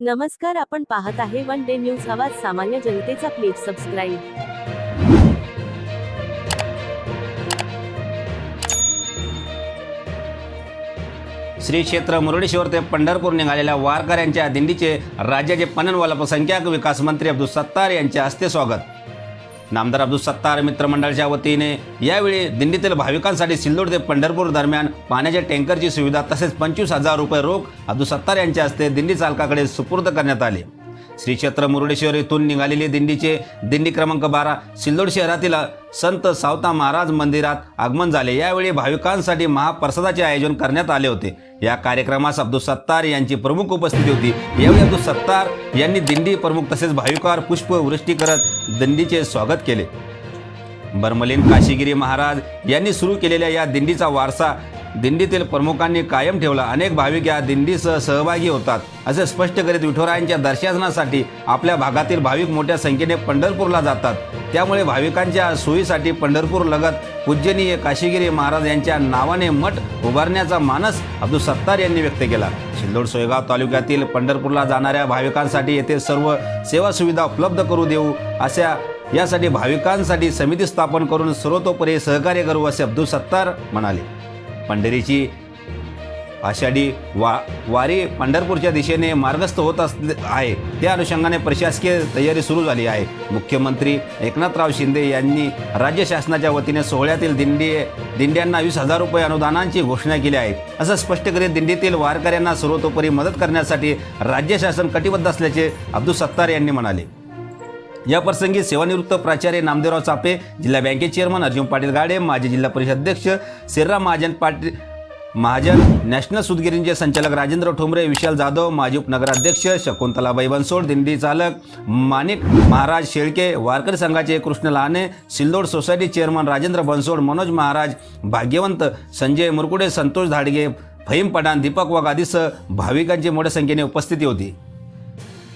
नमस्कार आपण पाहत आहे वन डे न्यूज आवाज सामान्य जनतेचा प्लीज सबस्क्राईब श्री क्षेत्र मुरडेश्वर ते पंढरपूर निघालेल्या वारकऱ्यांच्या दिंडीचे राज्याचे पणन व अल्पसंख्याक विकास मंत्री अब्दुल सत्तार यांच्या हस्ते स्वागत. नामदार अब्दुल सत्तार मित्रमंडळाच्या वतीने यावेळी दिंडीतील भाविकांसाठी सिल्लोड ते पंढरपूर दरम्यान पाण्याच्या टँकरची सुविधा तसेच पंचवीस हजार रुपये रोख अब्दुल सत्तार यांच्या हस्ते दिंडी चालकाकडे सुपूर्द करण्यात आले. श्री क्षेत्र मुरुडेश्वर येथून निघालेली दिंडीचे दिंडी क्रमांक बारा सिल्लोड शहरातील संत सावता महाराज मंदिरात आगमन झाले. यावेळी भाविकांसाठी महाप्रसादाचे आयोजन करण्यात आले होते. या कार्यक्रमास अब्दुल सत्तार यांची प्रमुख उपस्थिती होती. यावेळी अब्दुल सत्तार यांनी दिंडी प्रमुख तसेच भाविकांवर पुष्पवृष्टी करत दिंडीचे स्वागत केले. बर्मलीन काशीगिरी महाराज यांनी सुरू केलेल्या या दिंडीचा वारसा दिंडीतील प्रमुखांनी कायम ठेवला. अनेक भाविक या दिंडीसह सहभागी होतात. असे स्पष्ट करीत विठोरायांच्या दर्शनासाठी आपल्या भागातील भाविक मोठ्या संख्येने पंढरपूरला जातात. त्यामुळे भाविकांच्या सोयीसाठी पंढरपूर लगत पूज्यनीय काशीगिरी महाराज यांच्या नावाने मठ उभारण्याचा मानस अब्दुल सत्तार यांनी व्यक्त केला. सिल्लोड सोयगाव तालुक्यातील पंढरपूरला जाणाऱ्या भाविकांसाठी येथे सर्व सेवा सुविधा उपलब्ध करू देऊ अशा यासाठी भाविकांसाठी समिती स्थापन करून सर्वतोपरी सहकार्य करू असे अब्दुल सत्तार म्हणाले. पंढरीची आषाढी वा वारी पंढरपूरच्या दिशेने मार्गस्थ होत असले आहे. त्या अनुषंगाने प्रशासकीय तयारी सुरू झाली आहे. मुख्यमंत्री एकनाथराव शिंदे यांनी राज्य शासनाच्या वतीने सोहळ्यातील दिंडी दिंड्यांना वीस हजार रुपये अनुदानांची घोषणा केली आहे. असं स्पष्ट करीत दिंडीतील वारकऱ्यांना सर्वतोपरी मदत करण्यासाठी राज्य शासन कटिबद्ध असल्याचे अब्दुल सत्तार यांनी म्हणाले. या प्रसंगी सेवानिवृत्त प्राचार्य नामदेवराव चापे जिल्हा बँकेचे चेअरमन अर्जुन पाटील गाडे माजी जिल्हा परिषद अध्यक्ष श्रीराम महाजन पाटील महाजन नॅशनल सुदगिरींचे संचालक राजेंद्र ठोंबरे विशाल जाधव माजी उपनगराध्यक्ष शकुंतलाबाई बनसोड दिंडी चालक माणिक महाराज शेळके वारकरी संघाचे कृष्ण लहाने सिल्लोड सोसायटी चेअरमन राजेंद्र बनसोड मनोज महाराज भाग्यवंत संजय मुरकुडे संतोष धाडगे फहीम पठाण दीपक वाघ आदीसह भाविकांची मोठ्या संख्येने उपस्थिती होती.